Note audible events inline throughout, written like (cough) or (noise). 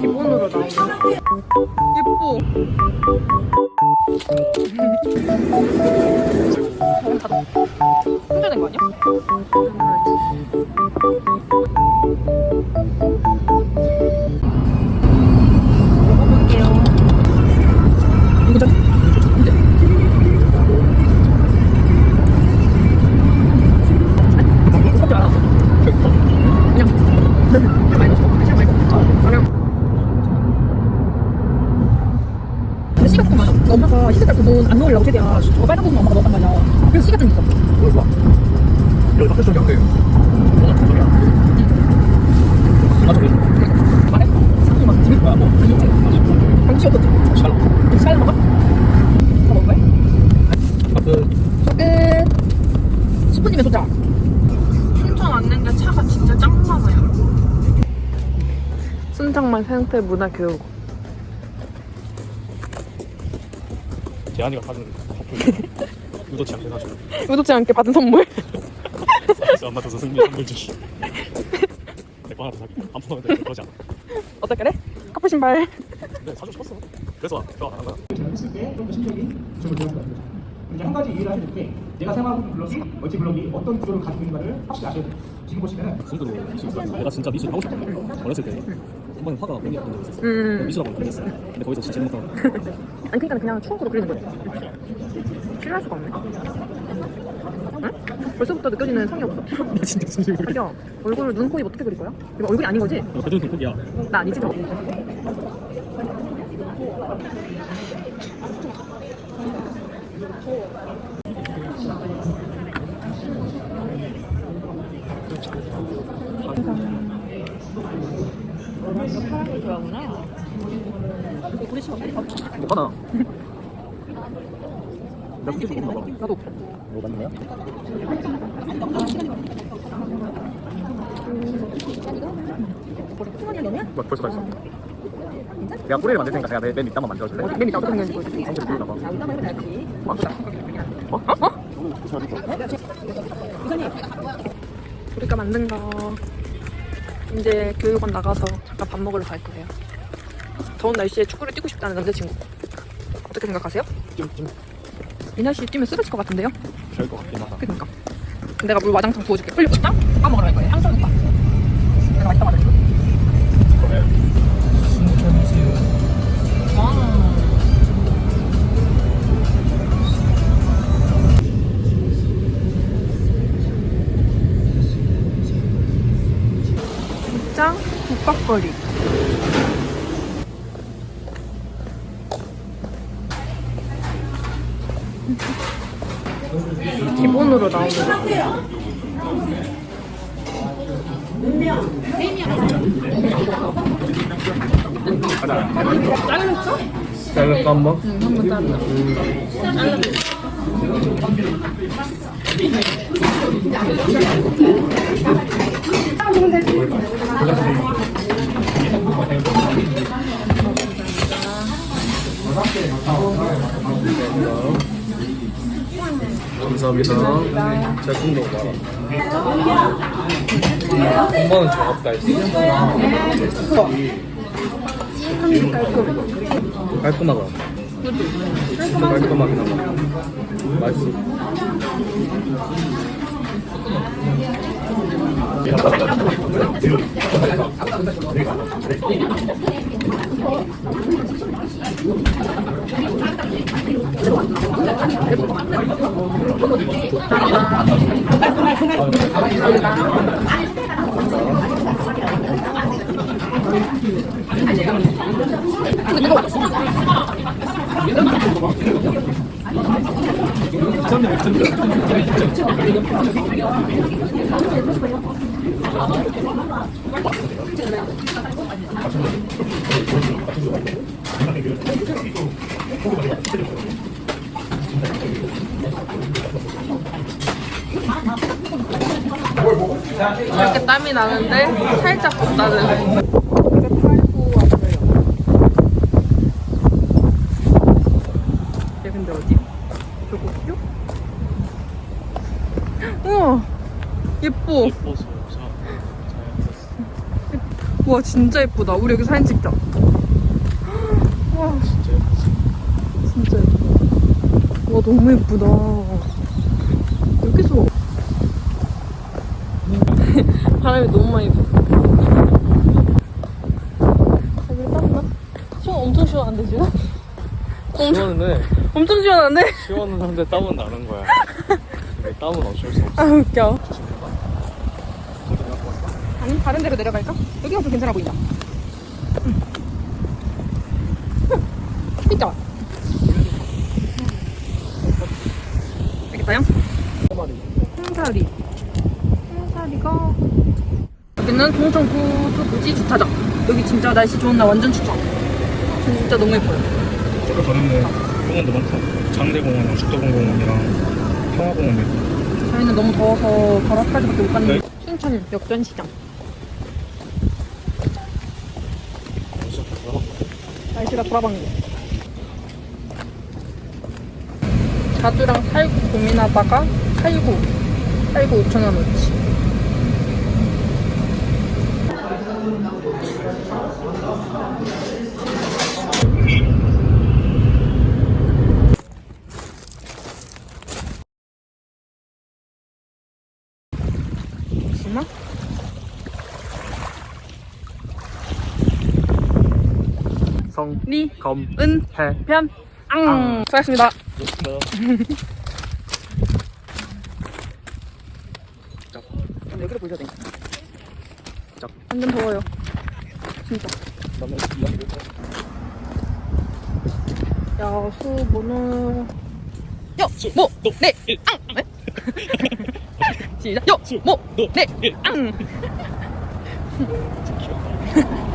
기본으로 나오네. 예뻐 많이 넣었어. 그냥. 근데 씨가 조금 많아. 엄마가 시색깔 부분 안 넣으려고 최대한 저 빨간 부분 엄마가 넣었단 말이야. 그래서 씨가 좀 있어. 이거 봐. 여기 밖에 쪽이 안 돼요. 뭐가 무슨 소리야? 아, 저기. 말해. 사람이 막 집에 뭐야, 뭐. 아니 있지. 방치 없었지. 샬롯. 좀 시간 먹어? 다 먹을 거야? 아, 그, 끝. 10분이면 도착. 순천 왔는데 차가 진짜 짱 많아요. 순창만 생태 문화교육. 재한이가 사준 커플. 의도치 않게 사준. 의도치 않게 받은 선물. 그래서 안 맞아서 승리 선물 주기. 내거 하나 더 사기. 안 풀어도 돼. 그러지 않아. 어떻게 그래? 커플 신발. 근데 사주고 싶었어. 그래서 대화 안한 거야. 했을 때 좀 더 심적인 점을 보여줄 겁니다. 이제 한 가지 이해를 하셔야 될게 내가 사용하고 있는 블럭이 멀티 블럭이 어떤 구조를 가지고 있는가를 확실히 아셔야 돼요. 지금 보시면은 손으로 내가 진짜 미술 하고 싶었거든. 어렸을 때. 한 번에 화가 너무 예쁜 적이 있었어. 음. 미술학원 다녔어. 근데 거기서 진짜 재밌었던 (laughs) 아니 그러니까 그냥 추억으로 그리는 거지. 싫어할 수가 없네. 응? 벌써부터 느껴지는 성의 없어. (laughs) 나 진짜 무슨 소리 자기야 얼굴 눈, 코, 입 어떻게 그릴 거야? 이거 얼굴이 아닌 거지? 그래도 그 폭이야. 나 아니지 저거. 못하나? 내가 솔직히 먹나 봐. 나도. 뭐 맞는 거야? 뭐 벌써 다 했어. 내가 뿌리를 만들 테니까 내가 맨, 맨 밑단만 만들어줄래? 맨 밑에 어떻게 생겼는지 보여줄게. 성질을 뿌리다가. 어? 어? 우리가 만든 거 이제 교육원 나가서 잠깐 밥 먹으러 갈 거예요. 더운 날씨에 축구를 뛰고 싶다는 남자친구. 어떻게 생각하세요? 좀, 좀이 날씨에 뛰면 쓰러질 것 같은데요? 좋을 것 같긴 하다. 그니까. 내가 물 와장창 부어줄게. 빨리 먹자. 밥 먹으러 갈 거예요. 향수 오빠. 내가 맛있다 말해줘. 짱 국밥거리. 기본으로 나오는 거. 잘랐어 한 번? 응, 한 번 잘라. 감사합니다. 잘 굽는 거 봐라. 엄마는 작업다 했어. 깔끔하다. 진짜 깔끔하긴 하다. 맛있어. 아니 이렇게 땀이 나는데 살짝 덥다는. 얘 근데 어디? 쭉? 우와 예뻐. 예뻐서 자, 와와 진짜 예쁘다. 우리 여기 사진 찍자. 와 진짜 예쁘지. 진짜 예쁘다. 와 너무 예쁘다. 여기서 바람이 너무 많이 불어. 아, 왜 땀나? 시원 엄청 시원한데 지금? 시원한데 엄청 시원한데? 시원한데 땀은 나는 거야. 근데 땀은 어쩔 수 없어. 아 웃겨. 아니 다른 데로 내려갈까? 여기가 좀 괜찮아 보인다. 응. 진짜. 알겠어요? 홍사리. 홍사리가 여기는 동천 구수 부지 주차장. 여기 진짜 날씨 좋은 날 완전 추천. 진짜 너무 예뻐요. 저기 전에는 공원도 많다. 장대공원이랑 죽도공원이랑 평화공원도 있고. 저희는 너무 더워서 바라까지밖에 못 갔는데 춘천 역전시장. 날씨가 돌아간 거. 자두랑 살구 고민하다가 살구, 살구 5천 원어치. 성, 리, 검, 은, 해. 편, 앙. 수고하셨습니다. 좋습니다. 근데 여기를 보셔야 돼. 짝. 완전 더워요. 진짜. 거. 야수 번호 여, 모, 네, 앙. 네? (laughs) 시작. 여, 모, 네, 앙. (laughs)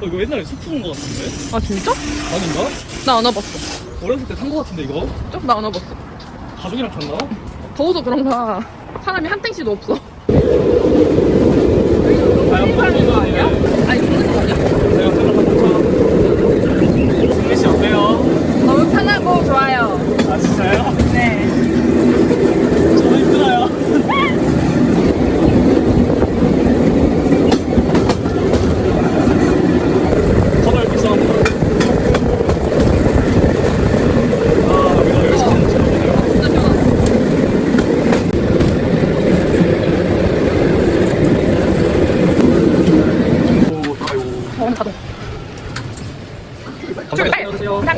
어, 이거 옛날에 숲 푸는 거 같은데? 아 진짜? 아닌가? 나 안 와봤어. 어렸을 때탄거 같은데 이거? 좀 나 안 와봤어. 가족이랑 탔나? 더워서 그런가 사람이 한 땡씩도 없어. 과연 파는 거 아니야? 아니 그런 거 아니야? 제가 생각한 것처럼. 승민 씨 어때요? 너무 편하고 좋아요. 아 진짜요? 네. 저도 힘들어요. 저도 이렇게 싸웁니다. 아, 여기서 여기서 하는 거 좋네요. 진짜 편하다. 오, 아유. 저는 가동.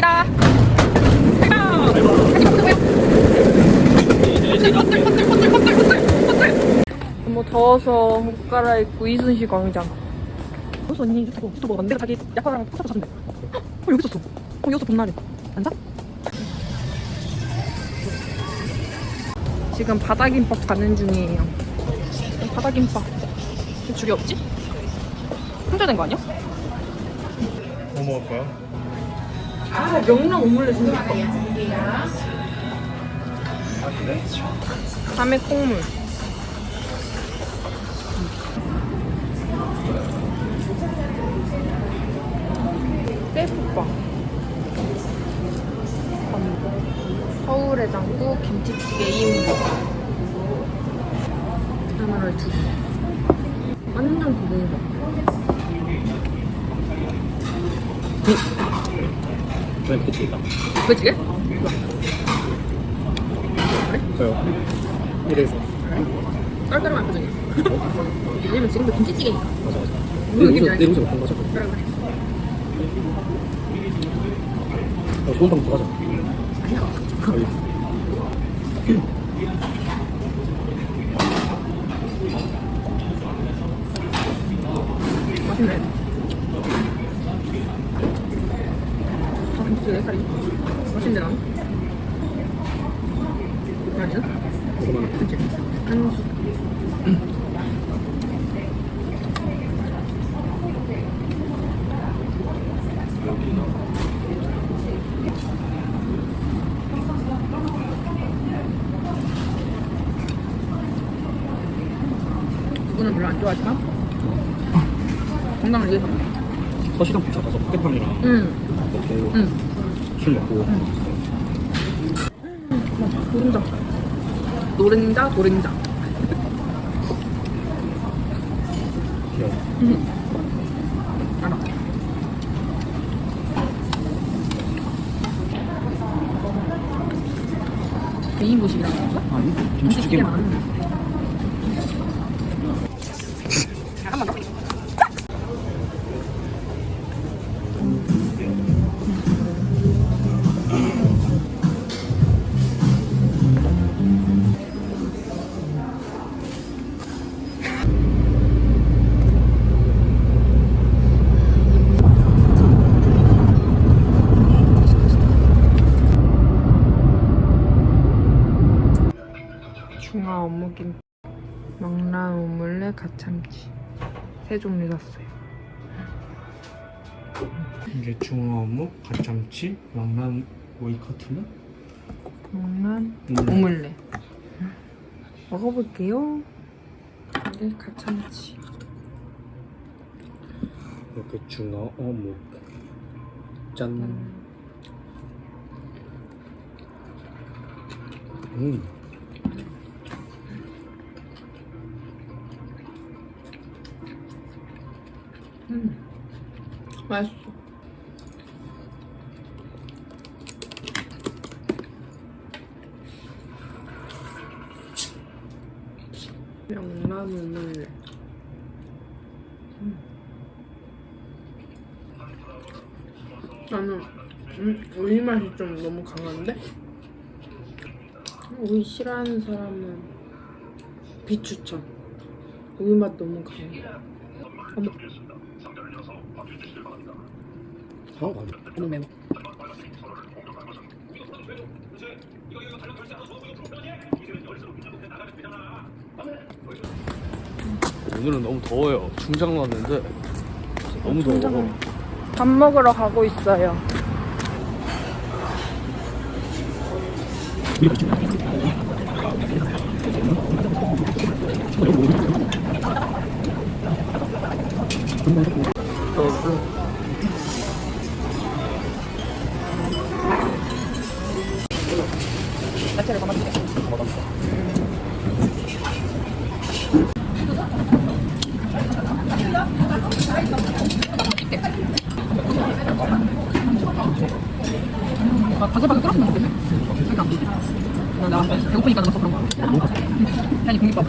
감사합니다. 감사합니다. 너무 더워서 옷 갈아입고 이순시 광장. 여기서 언니 유튜브 유튜버 만내가 자기 약화랑 포차도 사준대. 어 여기 있었어. 어 여기서 봄날이. 안 사? 지금 바닥김밥 가는 중이에요. 바닥김밥. 왜 줄이 없지? 혼자 된 거 아니야? 뭐 먹을 거야? 아 명랑 오믈렛 진짜. 밤에 콩물. 셀프바. 서울해장국 김치찌개 2인분. 하나를 두 개. 완전 고 저희 그치 있다. 그치게? 저요. 이래서. 깔깔한 표정이야. 왜냐면 지금도 김치찌개니까. 맞아, 맞아. 알지? 내리고 못한 거죠? 그래 그래. 어, 좋은 방송 하자. 저희 맛있네. 아, 김치 내 살이. 맛있는데 난? 아니야? 그만. 그치? 한수. 누구는 별로 안 좋아하지만 건강을 위해서. 서시장 붙여가서 포켓몬이랑 응, 먹고 응. 술 먹고 노른자. 노른자, 노른자. 귀여워. 개인보식이라는 건가? 아니, 김치 두 개만. 중화 참치 세 종류 샀어요 이게 중어 어묵, 갓참치, 명란 오이 커틀렛. 명란 음. 오믈렛 먹어볼게요 이게 가참치 이렇게 중어 어묵. 짠. 음. 맛있어 명란 오믈렛 음. 나는 음, 오이 맛이 좀 너무 강한데? 오이 싫어하는 사람은 비추천 오이 맛 너무 강해 어머 아니야? 너무 매워 오늘은 너무 더워요. 충장 났는데 너무 더워. 밥 먹으러 가고 있어요. 가져가서 끓었으면 좋겠어. 그러니까 나 배고프니까 너무 그런 거. 아니 공깃밥.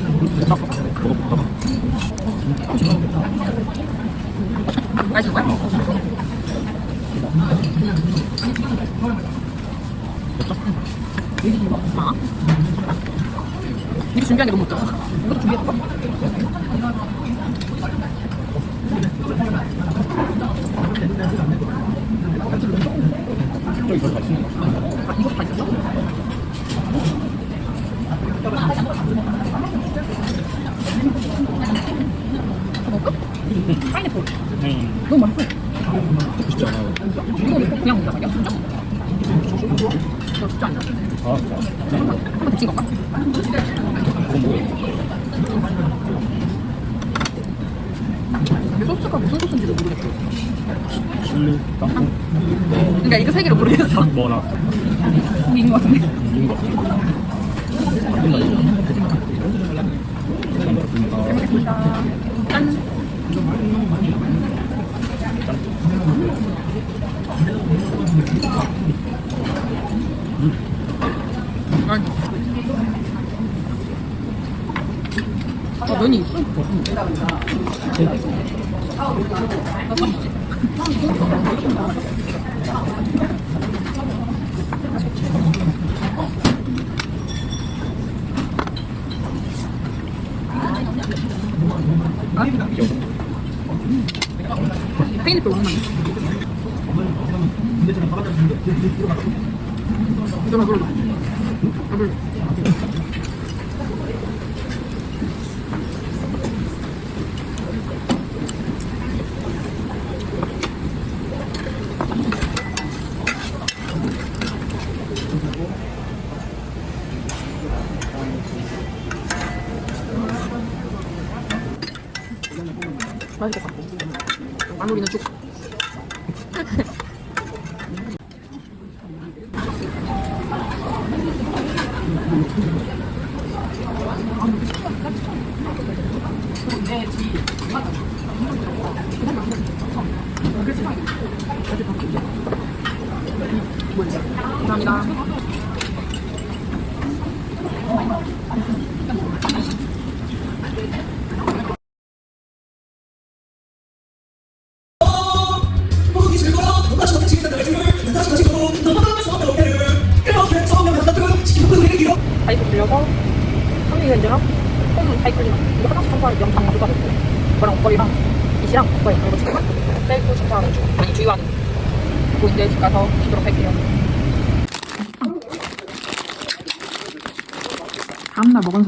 맛있을 거야? 아. 미리 준비한 게 너무 없잖아. 이것도 더 맛있는 거. 아, 이것도 다 있었어? 먹을까? 파인애플. 너무 맛있어. 맛있지 않아? 이거 그냥 먹자, 자기야? 진짜? 한번 데친 건가? 그건 뭐야? 이 소스가 무슨 소스인지도 모르겠어. 칠리, 땅콩, 그러니까 이거 세 개를 모르겠어. 뭐나 있는 것 같은데? 있는 거 같아. 짠. 아니. 아, 면이 있어? 아, 맛있지? 파인애플 너무 많네. 들어가, 들어가. 아, 불. 맛있겠다. 마무리는 쭉. 감사합니다.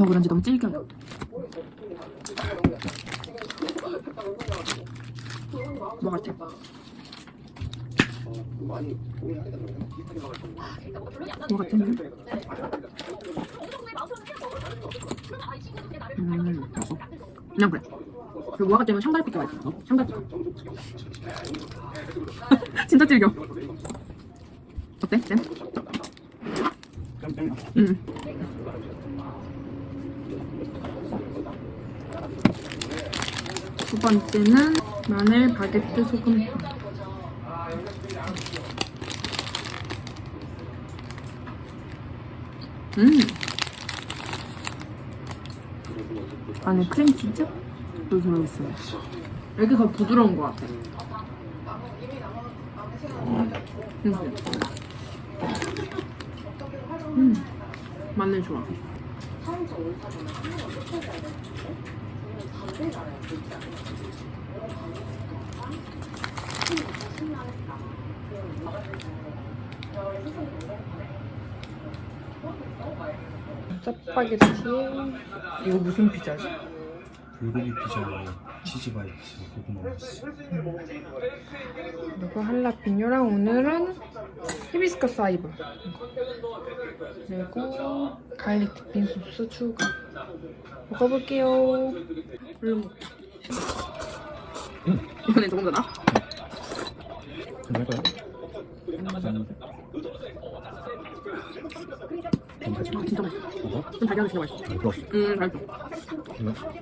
먹어서 그런지 너무 질겨요. 뭐 같아? 뭐 같은데? 음, 맛있어. 그냥 그래. 그리고 무화과 때문에 샹갈피가 맛있어. 샹갈피. 진짜 질겨. 어때, 쌤? 음. 두 번째는 마늘 바게트 소금. 음. 안에 크림 치즈도 들어있어요. 이게 더 부드러운 것 같아. 음. 음. 마늘 좋아. 짜파게티. 이거 무슨 피자지? 불고기 피자에 치즈 바이트 고구마 무스 그리고 할라피뇨랑 오늘은 히비스커스 아이브 그리고 갈릭 디핀 소스 추가 먹어볼게요 음. 이번엔 조금 더 나? 좀 할까요? 음, 아 진짜 맛있어 어? 좀 달걀도 진짜 맛있어 잘 들었어 음 맛있어? 어?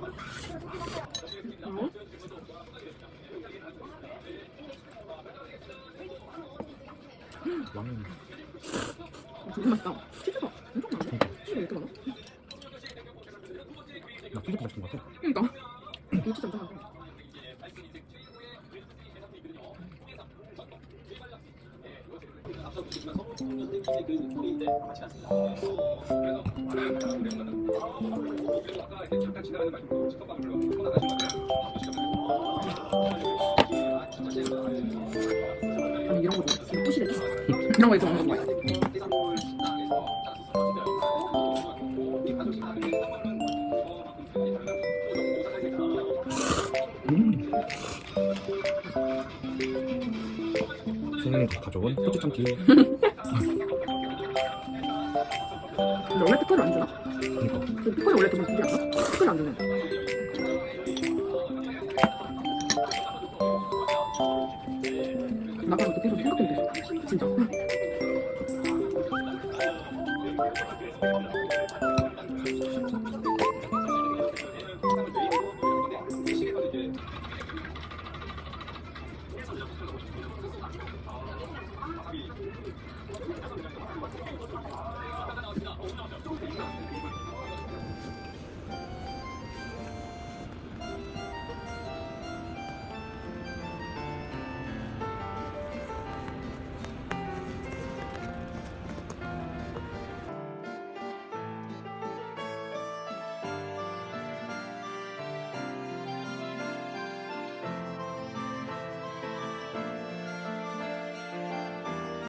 라면 진짜 맛있다 치즈가 엄청 많네 치즈가 이렇게 많아? 나 피자 피자 같은 것 같아 그니까 이거 엄청 많아 아니 이런 거 이렇게 먹는 거. 좋아해 선생님 가져온 포치 참치 근데 원래 피클을 안 주나? 그니까. 그 피클이 원래 좀 주지 않나? 피클 안 주네